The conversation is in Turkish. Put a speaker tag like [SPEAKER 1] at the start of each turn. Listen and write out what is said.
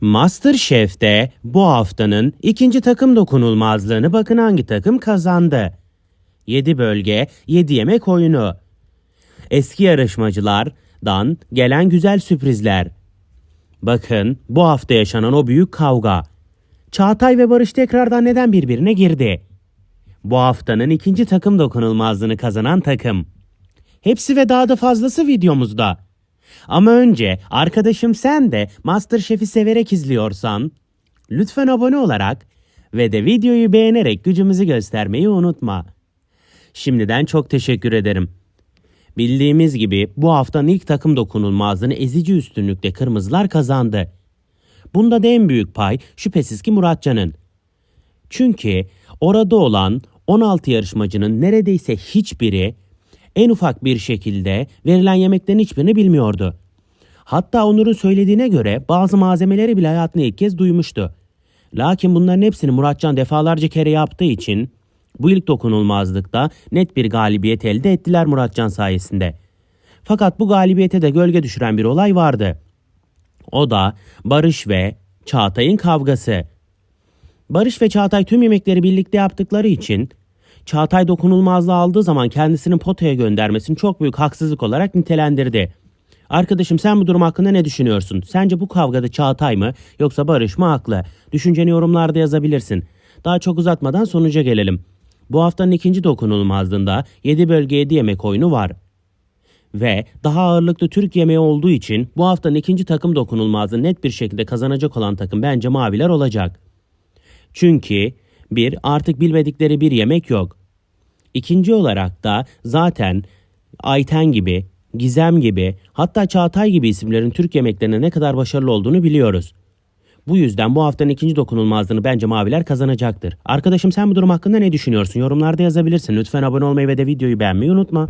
[SPEAKER 1] Masterchef'te bu haftanın ikinci takım dokunulmazlığını bakın hangi takım kazandı. 7 bölge, 7 yemek oyunu. Eski yarışmacılardan gelen güzel sürprizler. Bakın bu hafta yaşanan o büyük kavga. Çağatay ve Barış tekrardan neden birbirine girdi? Bu haftanın ikinci takım dokunulmazlığını kazanan takım. Hepsi ve daha da fazlası videomuzda. Ama önce arkadaşım sen de Masterchef'i severek izliyorsan lütfen abone olarak ve de videoyu beğenerek gücümüzü göstermeyi unutma. Şimdiden çok teşekkür ederim. Bildiğimiz gibi bu haftanın ilk takım dokunulmazlığını ezici üstünlükte kırmızılar kazandı. Bunda da en büyük pay şüphesiz ki Muratcan'ın. Çünkü orada olan 16 yarışmacının neredeyse hiçbiri en ufak bir şekilde verilen yemeklerin hiçbirini bilmiyordu. Hatta Onur'un söylediğine göre bazı malzemeleri bile hayatında ilk kez duymuştu. Lakin bunların hepsini Muratcan defalarca kere yaptığı için bu ilk dokunulmazlıkta net bir galibiyet elde ettiler Muratcan sayesinde. Fakat bu galibiyete de gölge düşüren bir olay vardı. O da Barış ve Çağatay'ın kavgası. Barış ve Çağatay tüm yemekleri birlikte yaptıkları için Çağatay dokunulmazlığı aldığı zaman kendisinin potaya göndermesini çok büyük haksızlık olarak nitelendirdi. Arkadaşım sen bu durum hakkında ne düşünüyorsun? Sence bu kavgada Çağatay mı yoksa Barış mı haklı? Düşünceni yorumlarda yazabilirsin. Daha çok uzatmadan sonuca gelelim. Bu haftanın ikinci dokunulmazlığında 7 bölge 7 yemek oyunu var. Ve daha ağırlıklı Türk yemeği olduğu için bu haftanın ikinci takım dokunulmazlığı net bir şekilde kazanacak olan takım bence maviler olacak. Çünkü bir artık bilmedikleri bir yemek yok. İkinci olarak da zaten Ayten gibi, Gizem gibi hatta Çağatay gibi isimlerin Türk yemeklerine ne kadar başarılı olduğunu biliyoruz. Bu yüzden bu haftanın ikinci dokunulmazlığını bence maviler kazanacaktır. Arkadaşım sen bu durum hakkında ne düşünüyorsun? Yorumlarda yazabilirsin. Lütfen abone olmayı ve de videoyu beğenmeyi unutma.